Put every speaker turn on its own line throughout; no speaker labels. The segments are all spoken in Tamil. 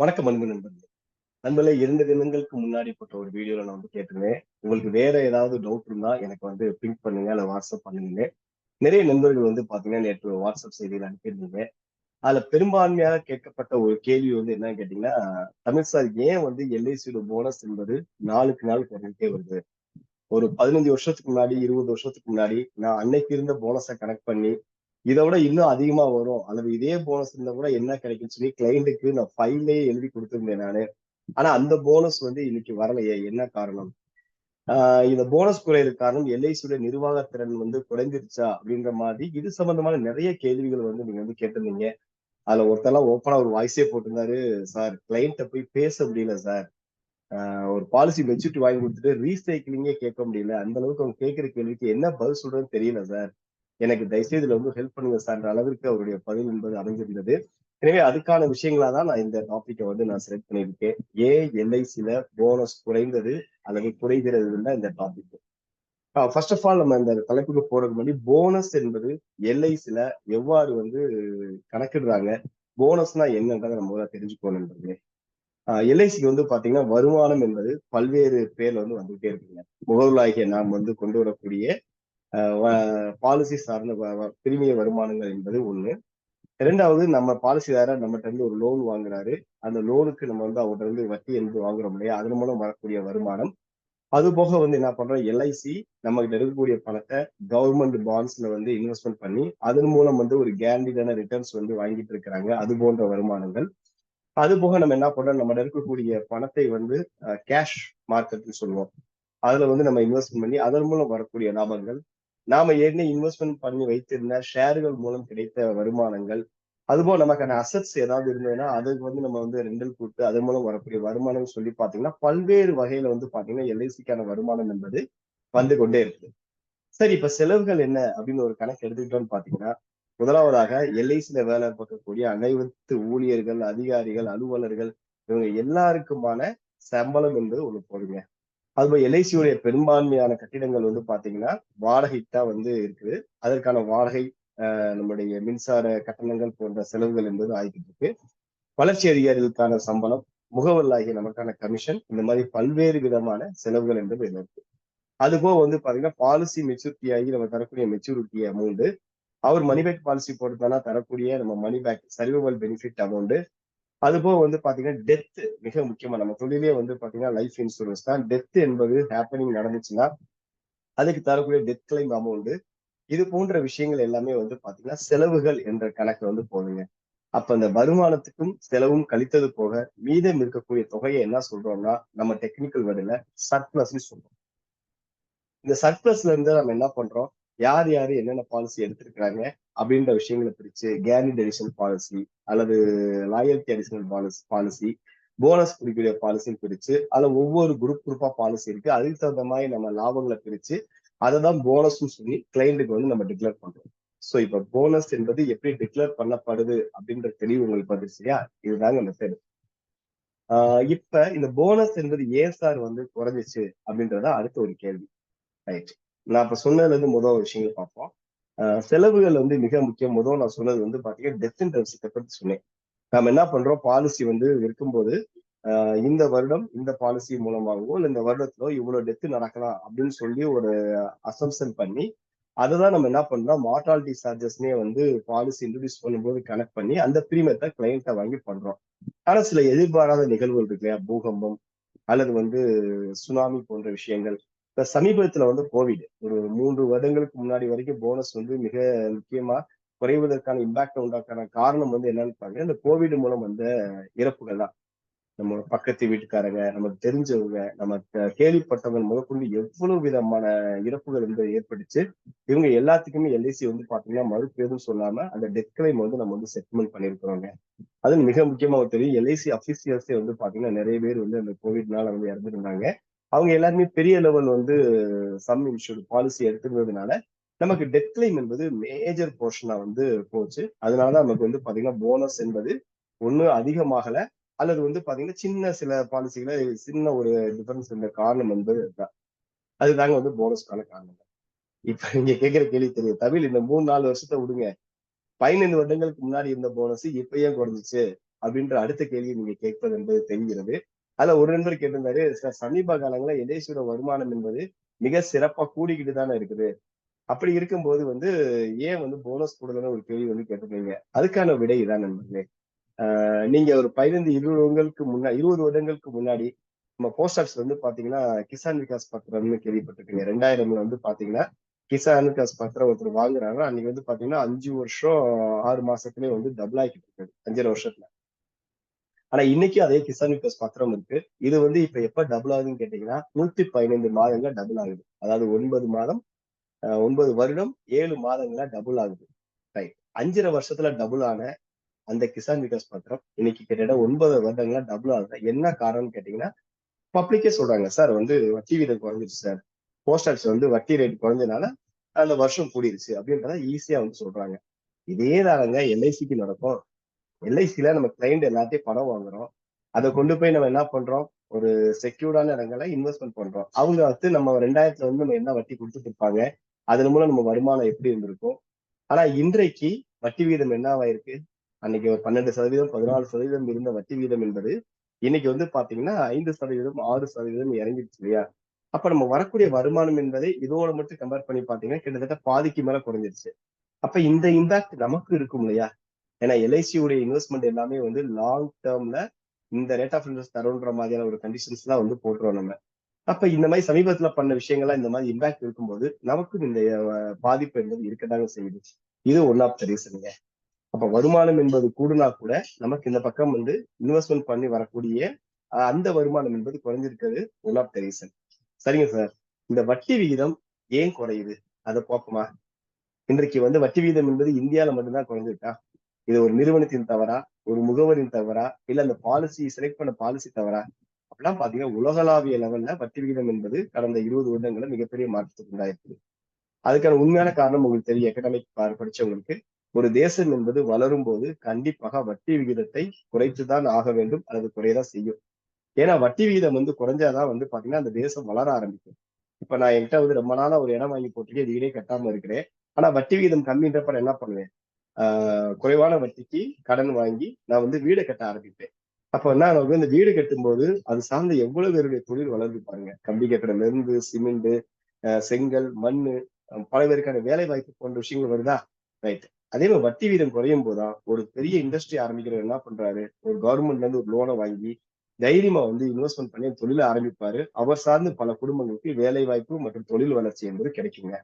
வணக்கம் அன்பு நண்பர்களே. நண்பர்களே இரண்டு தினங்களுக்கு முன்னாடி போட்ட ஒரு வீடியோல நான் வந்து கேட்டிருந்தேன். உங்களுக்கு வேற ஏதாவது டவுட் இருந்தா எனக்கு வந்து பிங்க் பண்ணுங்க இல்ல வாட்ஸ்அப் பண்ணுங்க. நிறைய நண்பர்கள் வந்து பாத்தீங்கன்னா நேற்று வாட்ஸ்அப் செய்தியில் அனுப்பியிருந்தீங்க. அதுல பெரும்பான்மையாக கேட்கப்பட்ட ஒரு கேள்வி வந்து என்னன்னு கேட்டீங்கன்னா தமிழ் சார் ஏன் வந்து எல்ஐசியோட போனஸ் என்பது நாளுக்கு நாள் குறைஞ்சிட்டே வருது? ஒரு பதினஞ்சு வருஷத்துக்கு முன்னாடி இருபது வருஷத்துக்கு முன்னாடி நான் அன்னைக்கு இருந்த போனஸை கனெக்ட் பண்ணி இதை விட இன்னும் அதிகமா வரும். அல்லது இதே போனஸ் இருந்தா கூட என்ன கிடைக்கும்னு சொல்லி கிளைண்ட்டுக்கு நான் ஃபைல்லையே எழுதி கொடுத்துருந்தேன் நானு. ஆனா அந்த போனஸ் வந்து இன்னைக்கு வரலையே. என்ன காரணம்? ஆஹ் இந்த போனஸ் குறையிறது காரணம் எல்ஐசியுடைய நிர்வாக திறன் வந்து குறைஞ்சிருச்சா அப்படின்ற மாதிரி இது சம்பந்தமான நிறைய கேள்விகள் வந்து நீங்க வந்து கேட்டிருந்தீங்க. அதுல ஒருத்தெல்லாம் ஓப்பனா ஒரு வாய்ஸே போட்டிருந்தாரு சார் கிளைண்ட்ட போய் பேச முடியல சார். ஒரு பாலிசி மெச்சூரிட்டி வாங்கி கொடுத்துட்டு ரீசைக்கிளிங்கே கேட்க முடியல. அந்த அளவுக்கு அவங்க கேட்கிற கேள்விக்கு என்ன பதில் சொல்றதுன்னு தெரியல சார். எனக்கு தயவுசெய்து இதுல வந்து ஹெல்ப் பண்ணுங்க சார்ன்ற அளவிற்கு அவருடைய பதில் என்பது அமைஞ்சிருந்தது எனவே அதுக்கான விஷயங்களா தான் நான் இந்த டாபிக்கை வந்து நான் செலக்ட் பண்ணியிருக்கேன். ஏன் எல்ஐசியில போனஸ் குறைந்தது அல்லது குறைகிறது தான் இந்த டாபிக் ஃபர்ஸ்ட் ஆஃப் ஆல் நம்ம இந்த தலைப்புக்கு போறதுக்கு முன்னாடி போனஸ் என்பது எல்ஐசியில எவ்வாறு வந்து கணக்கிடுறாங்க? போனஸ்னா என்னன்றதை நம்ம முதல்ல தெரிஞ்சுக்கணும் என்பது எல்ஐசிக்கு வந்து பாத்தீங்கன்னா வருமானம் என்பது பல்வேறு பேர்ல வந்து வந்துகிட்டே இருக்குங்க. முகவர்களாகிய நாம் வந்து கொண்டு வரக்கூடிய பாலிசி சார்ந்த பிரிமிய வருமானங்கள் என்பது ஒண்ணு. இரண்டாவது நம்ம பாலிசிதாரா நம்மகிட்ட இருந்து ஒரு லோன் வாங்குறாரு. அந்த லோனுக்கு நம்ம வந்து அவர்கிட்ட இருந்து வட்டி என்று வாங்குறோம் இல்லையா? அதன் மூலம் வரக்கூடிய வருமானம். அது போக வந்து என்ன பண்றோம்? எல்ஐசி நம்ம கிட்ட இருக்கக்கூடிய பணத்தை கவர்மெண்ட் பாண்ட்ஸ்ல வந்து இன்வெஸ்ட்மெண்ட் பண்ணி அதன் மூலம் வந்து ஒரு கேரண்டிடான ரிட்டர்ன்ஸ் வந்து வாங்கிட்டு இருக்கிறாங்க. அது போன்ற வருமானங்கள். அது போக நம்ம என்ன பண்றோம்? நம்ம இருக்கக்கூடிய பணத்தை வந்து கேஷ் மார்க்கெட்னு சொல்லுவோம். அதுல வந்து நம்ம இன்வெஸ்ட்மெண்ட் பண்ணி அதன் மூலம் வரக்கூடிய லாபங்கள் நாம ஏற்கனவே இன்வெஸ்ட்மெண்ட் பண்ணி வைத்திருந்த ஷேர்கள் மூலம் கிடைத்த வருமானங்கள் அதுபோல் நமக்கான அசட்ஸ் ஏதாவது இருந்ததுன்னா அதுக்கு வந்து நம்ம வந்து ரெண்டல் கூட்டு அதன் மூலம் வரக்கூடிய வருமானம் சொல்லி பாத்தீங்கன்னா பல்வேறு வகையில வந்து பாத்தீங்கன்னா எல்ஐசிக்கான வருமானம் என்பது வந்து கொண்டே இருக்குது. சரி இப்ப செலவுகள் என்ன அப்படின்னு ஒரு கணக்கு எடுத்துக்கிட்டோம்னு பாத்தீங்கன்னா முதலாவதாக எல்ஐசியில வேலை பார்க்கக்கூடிய அனைத்து ஊழியர்கள் அதிகாரிகள் அலுவலர்கள் இவங்க எல்லாருக்குமான சம்பளம் என்பது ஒண்ணு போடுங்க அதுபோல் எல்ஐசியுடைய பெரும்பான்மையான கட்டிடங்கள் வந்து பாத்தீங்கன்னா வாடகைக்கு தான் வந்து இருக்குது. அதற்கான வாடகை நம்முடைய மின்சார கட்டணங்கள் போன்ற செலவுகள் என்பது ஆகிட்டு இருக்கு. வளர்ச்சி அதிகாரிகளுக்கான சம்பளம் முகவல் ஆகிய நமக்கான கமிஷன் இந்த மாதிரி பல்வேறு விதமான செலவுகள் என்பது இருக்கு. அதுபோக வந்து பாத்தீங்கன்னா பாலிசி மெச்சூரிட்டி ஆகி நம்ம தரக்கூடிய மெச்சூரிட்டி அமௌண்ட் அவர் மணி பேக் பாலிசி போட்டுதானா தரக்கூடிய நம்ம money back survival benefit amount அது போக வந்து பாத்தீங்கன்னா டெத்து மிக முக்கியமா நம்ம தொழிலே வந்து பாத்தீங்கன்னா லைஃப் இன்சூரன்ஸ் தான். டெத் என்பது ஹேப்பனிங் நடந்துச்சுன்னா அதுக்கு தரக்கூடிய டெத் கிளைம் அமௌண்ட் இது போன்ற விஷயங்கள் எல்லாமே வந்து பாத்தீங்கன்னா செலவுகள் என்ற கணக்கு வந்து போதுங்க. அப்ப அந்த வருமானத்துக்கும் செலவும் கழித்தது போக மீதம் இருக்கக்கூடிய தொகையை என்ன சொல்றோம்னா நம்ம டெக்னிக்கல் வேர்டுல சர்ப்ளஸ்ன்னு சொல்றோம். இந்த சர்ப்ளஸ்ல இருந்து நம்ம என்ன பண்றோம்? யார் யாரு என்னென்ன பாலிசி எடுத்திருக்கிறாங்க? அப்படின்ற விஷயங்களை பிரிச்சு கேரண்டி அடிஷனல் பாலிசி அல்லது loyalty additional policy policy bonus குறிக்கூடிய பாலிசின்னு பிரிச்சு அதுல ஒவ்வொரு குரூப் குரூப்பா பாலிசி இருக்கு. அதுக்கு தகுந்த மாதிரி நம்ம லாபங்களை பிரிச்சு அதை தான் போனஸ்ன்னு சொல்லி கிளைண்ட்டுக்கு வந்து நம்ம டிக்ளேர் பண்றோம். ஸோ இப்ப போனஸ் என்பது எப்படி டிக்ளேர் பண்ணப்படுது அப்படின்ற தெளிவு உங்களுக்கு வந்துருச்சு இல்லையா? இதுதாங்க மெத்தடு ஆஹ் இப்ப இந்த போனஸ் என்பது ஏன் சார் வந்து குறைஞ்சிச்சு அப்படின்றத அடுத்த ஒரு கேள்வி. ரைட் நான் இப்ப சொன்னதுல இருந்து முதல் விஷயங்கள் பார்ப்போம். செலவுகள் வந்து மிக முக்கியம். முதல் நான் சொன்னது வந்து பாத்தீங்கன்னா டெத் இன்டர்ன்ஷிப்பை பத்தி சொன்னேன். நம்ம என்ன பண்றோம்? பாலிசி வந்து இருக்கும்போது இந்த வருடம் இந்த பாலிசி மூலமாகவோ இல்லை இந்த வருடத்திலோ இவ்வளவு டெத்து நடக்கலாம் அப்படின்னு சொல்லி ஒரு அசம்சன் பண்ணி அதை தான் நம்ம என்ன பண்றோம்? மார்டாலிட்டி சார்ஜஸ்னே வந்து பாலிசி இன்ட்ரடியூஸ் பண்ணும்போது கனெக்ட் பண்ணி அந்த பிரீமியத்தை கிளைண்ட்டை வாங்கி பண்றோம். ஆனா சில எதிர்பாராத நிகழ்வுகள் இருக்கு இல்லையா? பூகம்பம் அல்லது வந்து சுனாமி போன்ற விஷயங்கள். இப்ப சமீபத்துல வந்து கோவிட் ஒரு மூன்று வருடங்களுக்கு முன்னாடி வரைக்கும் போனஸ் வந்து மிக முக்கியமா குறைவதற்கான இம்பாக்ட் உண்டாக்கான காரணம் வந்து என்னன்னு பாருங்க இந்த கோவிட் மூலம் வந்த இறப்புகள் தான். நம்ம பக்கத்து வீட்டுக்காரங்க நமக்கு தெரிஞ்சவங்க நம்ம கேள்விப்பட்டவங்க முதற்கொண்டு எவ்வளவு விதமான இறப்புகள் வந்து ஏற்பட்டுச்சு இவங்க எல்லாத்துக்குமே எல்ஐசி வந்து பாத்தீங்கன்னா மறுபேரும் சொல்லாம அந்த டெத் கிளைம் வந்து நம்ம வந்து செட்டில்மெண்ட் பண்ணிருக்கிறோங்க. அது மிக முக்கியமா தெரியும். எல்ஐசி அபிஷியல்ஸே வந்து பாத்தீங்கன்னா நிறைய பேர் வந்து அந்த கோவிட்னால வந்து இறந்துருந்தாங்க. அவங்க எல்லாருமே பெரிய லெவல் வந்து சம் இன்சூர் பாலிசி எடுத்துக்கிறதுனால நமக்கு டெத் கிளைம் என்பது மேஜர் போர்ஷனா வந்து போச்சு. அதனால நமக்கு வந்து பாத்தீங்கன்னா போனஸ் என்பது ஒண்ணு அதிகமாகல. அல்லது வந்து பாத்தீங்கன்னா சின்ன சில பாலிசிகளை சின்ன ஒரு டிஃபரன்ஸ் இருந்த காரணம் என்பது தான் அதுதாங்க வந்து போனஸ்க்கான காரணம். இப்ப நீங்க கேட்கிற கேள்வி தெரியும் தமிழ் இந்த மூணு நாலு வருஷத்தை விடுங்க. பதினைந்து வருடங்களுக்கு முன்னாடி இருந்த போனஸ் இப்ப ஏன் குறைஞ்சிச்சு? அப்படின்ற அடுத்த கேள்வி நீங்க கேட்பது என்பது தெரிகிறது. அதுல ஒரு நண்பர் கேட்டிருந்தாரு சார் சமீப காலங்கள எதேசியோட வருமானம் என்பது மிக சிறப்பா கூடிக்கிட்டு தானே இருக்குது. அப்படி இருக்கும்போது வந்து ஏன் வந்து போனஸ் போடலன்னு ஒரு கேள்வி வந்து கேட்டிருக்கீங்க. அதுக்கான விடை இதான் நண்பர்களே. நீங்க ஒரு பதினைந்து இருபது வருடங்களுக்கு முன்னாடி இருபது வருடங்களுக்கு முன்னாடி நம்ம போஸ்ட் ஆஃபீஸ் வந்து பாத்தீங்கன்னா கிசான் விகாஸ் பத்திரம்னு கேள்விப்பட்டிருக்கீங்க. ரெண்டாயிரம்ல வந்து பாத்தீங்கன்னா கிசான் விகாஸ் பத்திரம் ஒருத்தர் வாங்குறாங்க அன்னைக்கு வந்து பாத்தீங்கன்னா அஞ்சு வருஷம் ஆறு மாசத்துலயே வந்து டபுள் ஆகிட்டு இருக்குது அஞ்சரை வருஷத்துல. ஆனா இன்னைக்கு அதே கிசான் விகாஸ் பத்திரம் இருக்கு. இது வந்து இப்ப எப்ப டபுள் ஆகுதுன்னு கேட்டீங்கன்னா நூத்தி பதினைந்து மாதங்கள் டபுள் ஆகுது. அதாவது ஒன்பது மாதம் ஒன்பது வருடம் ஏழு மாதங்களா டபுள் ஆகுது. ரைட் அஞ்சரை வருஷத்துல டபுள் ஆன அந்த கிசான் விகாஸ் பத்திரம் இன்னைக்கு கிட்டத்தட்ட ஒன்பது வருடங்களா டபுள் ஆகுது. என்ன காரணம்னு கேட்டீங்கன்னா பப்ளிக்கே சொல்றாங்க சார் வந்து வட்டி வீதம் குறைஞ்சிருச்சு சார் போஸ்ட் ஆஃபீஸ் வந்து வட்டி ரேட் குறைஞ்சனால அந்த வருஷம் கூடிருச்சு. அப்படின்றத ஈஸியா வந்து சொல்றாங்க. இதே தானங்க எல்ஐசிக்கு நடக்கும். எல்ஐசில நம்ம கிளைண்ட் எல்லாத்தையும் பணம் வாங்குறோம். அதை கொண்டு போய் நம்ம என்ன பண்றோம்? ஒரு செக்யூர்டான இடங்களை இன்வெஸ்ட்மெண்ட் பண்றோம். அவங்க வந்து நம்ம ரெண்டாயிரத்துல வந்து நம்ம என்ன வட்டி கொடுத்துட்டு இருப்பாங்க? அதன் மூலம் நம்ம வருமானம் எப்படி இருந்திருக்கும்? ஆனா இன்றைக்கு வட்டி வீதம் என்னவாயிருக்கு அன்னைக்கு ஒரு பன்னெண்டு சதவீதம் பதினாலு சதவீதம் இருந்த வட்டி வீதம் என்பது இன்னைக்கு வந்து பாத்தீங்கன்னா ஐந்து சதவீதம் ஆறு சதவீதம் இறங்கிடுச்சு இல்லையா? அப்ப நம்ம வரக்கூடிய வருமானம் என்பதை இதோட மட்டும் கம்பேர் பண்ணி பாத்தீங்கன்னா கிட்டத்தட்ட பாதிக்கு மேல குறைஞ்சிருச்சு. அப்ப இந்த இம்பாக்ட் நமக்கு இருக்கும் இல்லையா? ஏன்னா எல்ஐசியுடைய இன்வெஸ்ட்மெண்ட் எல்லாமே வந்து லாங் டேர்ம்ல இந்த ரேட் ஆஃப் இன்ட்ரெஸ்ட் தருன்ற மாதிரியான ஒரு கண்டிஷன்ஸ் தான் வந்து போட்டுருவோம் நம்ம. அப்ப இந்த மாதிரி சமீபத்துல பண்ண விஷயங்கள்லாம் இந்த மாதிரி இம்பாக்ட் இருக்கும்போது நமக்கும் இந்த பாதிப்பு என்பது இருக்கதாங்க செய்யுது. இது ஒன் ஆஃப் த ரீசனுங்க அப்ப வருமானம் என்பது கூடுனா கூட நமக்கு இந்த பக்கம் வந்து இன்வெஸ்ட்மெண்ட் பண்ணி வரக்கூடிய அந்த வருமானம் என்பது குறைஞ்சிருக்கிறது ஒன் ஆஃப் த ரீசன் சரிங்க சார் இந்த வட்டி விகிதம் ஏன் குறையுது? அதை பார்ப்போமா. இன்றைக்கு வந்து வட்டி விகிதம் என்பது இந்தியால மட்டும்தான் குறைஞ்சிருக்கா? இது ஒரு நிறுவனத்தின் தவறா ஒரு முகவரின் தவறா இல்ல அந்த பாலிசி செலக்ட் பண்ண பாலிசி தவறா? அப்படிலாம் பாத்தீங்கன்னா உலகளாவிய லெவல்ல வட்டி விகிதம் என்பது கடந்த இருபது வருடங்கள மிகப்பெரிய மாற்றத்துக்கு உண்டாயிருக்குது அதுக்கான உண்மையான காரணம் உங்களுக்கு தெரியும். எக்கனாமிக் படிச்சவங்களுக்கு ஒரு தேசம் என்பது வளரும் போது கண்டிப்பாக வட்டி விகிதத்தை குறைத்துதான் ஆக வேண்டும் அல்லது குறையதான் செய்யும். ஏன்னா வட்டி விகிதம் வந்து குறைஞ்சாதான் வந்து பாத்தீங்கன்னா அந்த தேசம் வளர ஆரம்பிக்கும். இப்ப நான் என்கிட்ட வந்து ரொம்ப நாளா ஒரு இடம் வாங்கி போட்டுட்டு வீடே கட்டாம இருக்கிறேன். ஆனா வட்டி விகிதம் கம்மின்றப்ப நான் என்ன பண்ணுவேன்? குறைவான வட்டிக்கு கடன் வாங்கி நான் வந்து வீடை கட்ட ஆரம்பிப்பேன். அப்ப என்ன வந்து இந்த வீடு கட்டும்போது அது சார்ந்த எவ்வளவு பேருடைய தொழில் வளர்ந்துப்பாங்க கம்பி கட்டுறதுல நெருந்து சிமெண்ட் செங்கல் மண்ணு பல பேருக்கான வேலை வாய்ப்பு போன்ற விஷயங்கள் வருதா? ரைட் அதே மாதிரி வட்டி வீதம் குறையும் போதுதான் ஒரு பெரிய இண்டஸ்ட்ரி ஆரம்பிக்கிறவர் என்ன பண்றாரு? ஒரு கவர்மெண்ட்ல இருந்து ஒரு லோனை வாங்கி தைரியமா வந்து இன்வெஸ்ட்மெண்ட் பண்ணி தொழில ஆரம்பிப்பாரு. அவர் சார்ந்து பல குடும்பங்களுக்கு வேலை வாய்ப்பு மற்றும் தொழில் வளர்ச்சி என்பது கிடைக்குங்க.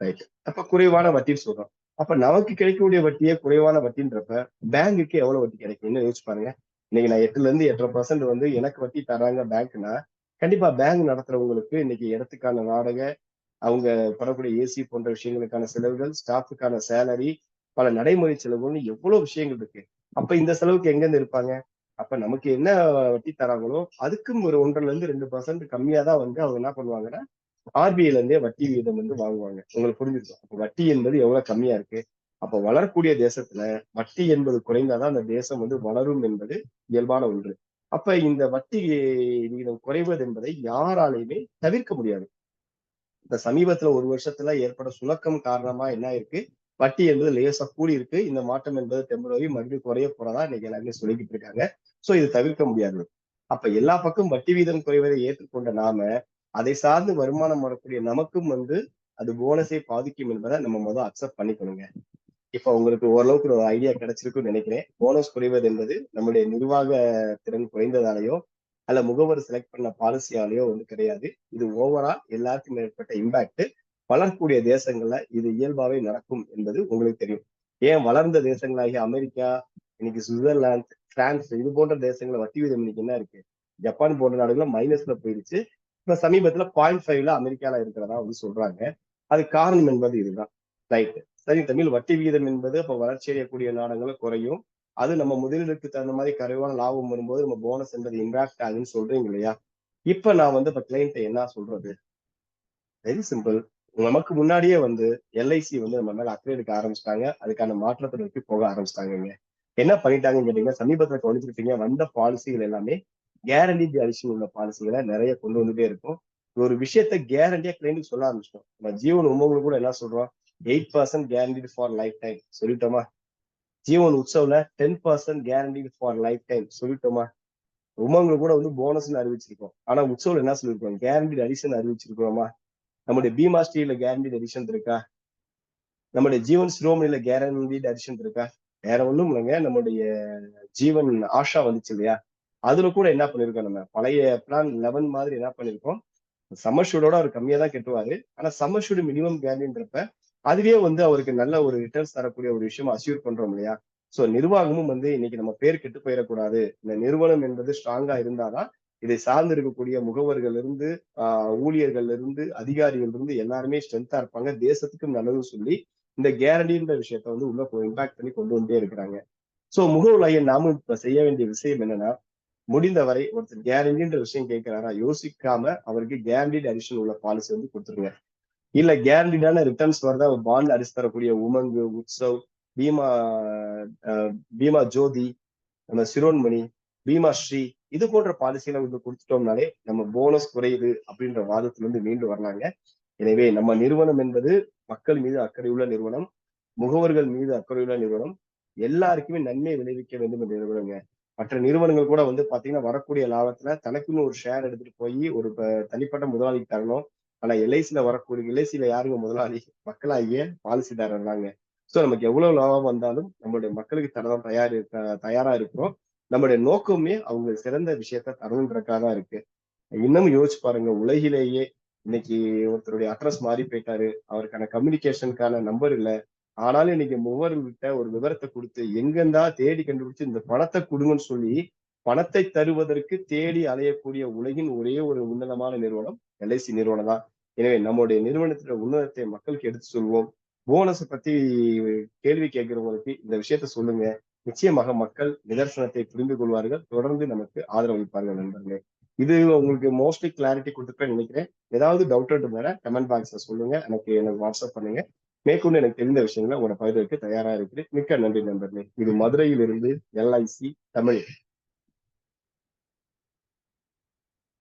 ரைட் அப்ப குறைவான வட்டி சொல்றோம் அப்ப நமக்கு கிடைக்கக்கூடிய வட்டியே குறைவான வட்டின்றப்ப பேங்குக்கு எவ்வளவு வட்டி கிடைக்கும்னு யோசிச்சு பாருங்க. இன்னைக்கு நான் எட்டுல இருந்து எட்டரை பர்சன்ட் வந்து எனக்கு வட்டி தராங்க பேங்க்னா கண்டிப்பா பேங்க் நடத்துறவங்களுக்கு இன்னைக்கு இடத்துக்கான வாடகை அவங்க படக்கூடிய ஏசி போன்ற விஷயங்களுக்கான செலவுகள் ஸ்டாஃபுக்கான சேலரி பல நடைமுறை செலவுகள்னு எவ்வளவு விஷயங்கள் இருக்கு. அப்ப இந்த செலவுக்கு எங்கேருந்து இருப்பாங்க அப்ப நமக்கு என்ன வட்டி தராங்களோ அதுக்கும் ஒரு ஒன்றரை இருந்து ரெண்டு பர்சன்ட் கம்மியா தான் வந்து அவங்க என்ன பண்ணுவாங்கன்னா ஆர்பிஐல இருந்தே வட்டி விகிதம் வந்து வாங்குவாங்க. உங்களுக்கு புரிஞ்சிருக்கும் அப்ப வட்டி என்பது எவ்வளவு கம்மியா இருக்கு? அப்ப வளரக்கூடிய தேசத்துல வட்டி என்பது குறைந்தாதான் அந்த தேசம் வந்து வளரும் என்பது இயல்பான ஒன்று. அப்ப இந்த வட்டி விகிதம் குறைவது என்பதை யாராலையுமே தவிர்க்க முடியாது. இந்த சமீபத்துல ஒரு வருஷத்துல ஏற்பட சுணக்கம் காரணமா என்ன இருக்கு வட்டி என்பது லேசா கூடி இருக்கு. இந்த மாற்றம் என்பது டெம்பரரி மறுபடியும் குறைய போறதா இன்னைக்கு எல்லாருமே சொல்லிக்கிட்டு இருக்காங்க. சோ இது தவிர்க்க முடியாது. அப்ப எல்லா பக்கம் வட்டி வீதம் குறைவதை ஏற்றுக்கொண்ட நாம அதை சார்ந்து வருமானம் வரக்கூடிய நமக்கும் வந்து அது போனஸை பாதிக்கும் என்பதை நம்ம முதல் அக்செப்ட் பண்ணிக்கணுங்க. இப்ப உங்களுக்கு ஓரளவுக்கு ஒரு ஐடியா கிடைச்சிருக்குன்னு நினைக்கிறேன். போனஸ் குறைவது என்பது நம்முடைய நிர்வாக திறன் குறைந்ததாலேயோ அல்ல முகவர் செலக்ட் பண்ண பாலிசியாலேயோ வந்து கிடையாது. இது ஓவரா எல்லாருக்கும் ஏற்பட்ட இம்பாக்ட் வளரக்கூடிய தேசங்கள்ல இது இயல்பாவே நடக்கும் என்பது உங்களுக்கு தெரியும். ஏன் வளர்ந்த தேசங்களாகிய அமெரிக்கா இன்னைக்கு சுவிட்சர்லாந்து பிரான்ஸ் இது போன்ற தேசங்களை வட்டி வீதம் இன்னைக்கு என்ன இருக்கு? ஜப்பான் போன்ற நாடுகளும் மைனஸ்ல போயிடுச்சு இப்ப சமீபத்துல பாயிண்ட் ஃபைவ்ல அமெரிக்கால இருக்கிறதா வந்து சொல்றாங்க. அது காரணம் என்பது இதுதான். ரைட் சரி தமிழ் வட்டி விகிதம் என்பது அப்ப வளர்ச்சி அடையக்கூடிய நாடுகளும் குறையும். அது நம்ம முதலீடுக்கு தகுந்த மாதிரி குறைவான லாபம் வரும்போது நம்ம போனஸ் என்பது இம்பாக்ட் ஆகுதுன்னு சொல்றீங்க இல்லையா? இப்ப நான் வந்து இப்ப கிளைண்ட்டை என்ன சொல்றது? வெரி சிம்பிள் நமக்கு முன்னாடியே வந்து எல்ஐசி வந்து நம்ம மேல அக்கறை எடுக்க ஆரம்பிச்சிட்டாங்க. அதுக்கான மாற்றத்தை நோக்கி போக ஆரம்பிச்சிட்டாங்க என்ன பண்ணிட்டாங்கன்னு கேட்டீங்கன்னா சமீபத்துல கவனிச்சிருப்பீங்க வந்த பாலிசிகள் எல்லாமே கேரண்டி அடிஷன் உள்ள பாலிசிகளை நிறைய கொண்டு வந்துட்டே இருக்கும். ஒரு விஷயத்த கேரண்டியா கிளைண்ட்டுக்கு சொல்ல ஆரம்பிச்சிட்டோம். நம்ம ஜீவன் உமவங்களுக்கு கூட என்ன சொல்றோம்? Eight percent guarantee for lifetime சொல்லிட்டோமா? Jeevan உற்சவ்ல ten percent guarantee for lifetime சொல்லிட்டோமா? உமவங்களுக்கு கூட வந்து போனஸ்னு அறிவிச்சிருக்கோம். ஆனா உற்சவ்ல என்ன சொல்லிருக்கோம்? கேரண்டி அடிஷன் அறிவிச்சிருக்கோமா நம்முடைய பீமா ஸ்டீல கேரண்டி அடிஷன் இருக்கா? நம்முடைய ஜீவன் சிரோமணியில கேரண்டி அடிஷன் இருக்கா? வேற ஒண்ணும் இல்லைங்க. நம்முடைய ஜீவன் ஆஷா வந்துச்சு இல்லையா? அதுல கூட என்ன பண்ணிருக்கோம் நம்ம? பழைய பிளான் லெவன் மாதிரி என்ன பண்ணிருக்கோம்? சம்மர் ஷூடோட அவர் கம்மியா தான் கட்டுவாரு. ஆனா சம்மர் ஷூடு மினிமம் கேரண்டின்றப்ப அதுவே வந்து அவருக்கு நல்ல ஒரு ரிட்டர்ன்ஸ் தரக்கூடிய ஒரு விஷயம் அசியூர் பண்றோம் இல்லையா? சோ நிர்வாகமும் வந்து இன்னைக்கு நம்ம பேர் கெட்டு போயிடக்கூடாது. இந்த நிறுவனம் என்பது ஸ்ட்ராங்கா இருந்தாதான் இதை சார்ந்து இருக்கக்கூடிய முகவர்கள் இருந்து ஆஹ் ஊழியர்கள் இருந்து அதிகாரிகள் இருந்து எல்லாருமே ஸ்ட்ரென்த்தா இருப்பாங்க. தேசத்துக்கும் நல்லது சொல்லி இந்த கேரண்டின்ற விஷயத்த வந்து உள்ள இம்பாக்ட் பண்ணி கொண்டு வந்தே இருக்கிறாங்க. சோ முகவுலாய நாமும் இப்ப செய்ய வேண்டிய விஷயம் என்னன்னா முடிந்தவரை ஒருத்தர் கேரண்டின்ற விஷயம் கேட்கிறாரா? யோசிக்காம அவருக்கு கேரண்டிட் அடிஷன் உள்ள பாலிசி வந்து கொடுத்துருங்க. இல்ல கேரண்டிடான ரிட்டர்ன்ஸ் வருதா? பாண்ட் அடிச்சு தரக்கூடிய உமங்கு உற்சவ் பீமா பீமா ஜோதி நம்ம சிரோன்மணி பீமா ஸ்ரீ இது போன்ற பாலிசிகளை வந்து கொடுத்துட்டோம்னாலே நம்ம போனஸ் குறையுது அப்படின்ற வாதத்துல இருந்து மீண்டு வரலாங்க எனவே நம்ம நிறுவனம் என்பது மக்கள் மீது அக்கறையுள்ள நிறுவனம் முகவர்கள் மீது அக்கறையுள்ள நிறுவனம். எல்லாருக்குமே நன்மை விளைவிக்க வேண்டும் என்ற நிறுவனங்க. மற்ற நிறுவனங்கள் கூட வந்து பாத்தீங்கன்னா வரக்கூடிய லாபத்துல தனக்குன்னு ஒரு ஷேர் எடுத்துட்டு போய் ஒரு தனிப்பட்ட முதலாளிக்கு தரணும். ஆனா எல்ஐசியில வரக்கூடிய எல்ஐசியில யாருங்க முதலாளி? மக்களாகிய பாலிசிதாரர் தாங்க. சோ நமக்கு எவ்வளவு லாபம் வந்தாலும் நம்மளுடைய மக்களுக்கு தரதான் தயார் தயாரா இருக்கிறோம். நம்மளுடைய நோக்கமே அவங்க சிறந்த விஷயத்த தரணுன்றக்காக தான் இருக்கு. இன்னமும் யோசிச்சு பாருங்க உலகிலேயே இன்னைக்கு ஒருத்தருடைய அட்ரஸ் மாறி போயிட்டாரு. அவருக்கான கம்யூனிகேஷனுக்கான நம்பர் இல்ல. ஆனாலும் இன்னைக்கு முகவர்கள்கிட்ட ஒரு விவரத்தை கொடுத்து எங்கெந்தா தேடி கண்டுபிடிச்சு இந்த பணத்தை கொடுங்கன்னு சொல்லி பணத்தை தருவதற்கு தேடி அலையக்கூடிய உலகின் ஒரே ஒரு உன்னதமான நிறுவனம் எல்ஐசி நிறுவனம் தான். எனவே நம்முடைய நிறுவனத்தில உன்னதத்தை மக்களுக்கு எடுத்து சொல்வோம். போனஸ் பத்தி கேள்வி கேட்கிறவங்களுக்கு இந்த விஷயத்த சொல்லுங்க. நிச்சயமாக மக்கள் நிதர்சனத்தை புரிந்து கொள்வார்கள். தொடர்ந்து நமக்கு ஆதரவளிப்பார்கள் நண்பர்களே. இது உங்களுக்கு மோஸ்ட்லி கிளாரிட்டி கொடுத்துருப்பேன் நினைக்கிறேன். ஏதாவது டவுட் இருந்தா கமெண்ட் பாக்ஸ்ல சொல்லுங்க. எனக்கு எனக்கு வாட்ஸ்அப் பண்ணுங்க. மேற்கொண்டு எனக்கு தெரிந்த விஷயங்களை உங்களோட பகிர்வுக்கு தயாரா இருக்கிறேன். மிக்க நன்றி நண்பர்களே. இது மதுரையில் இருந்து எல்ஐசி தமிழ்.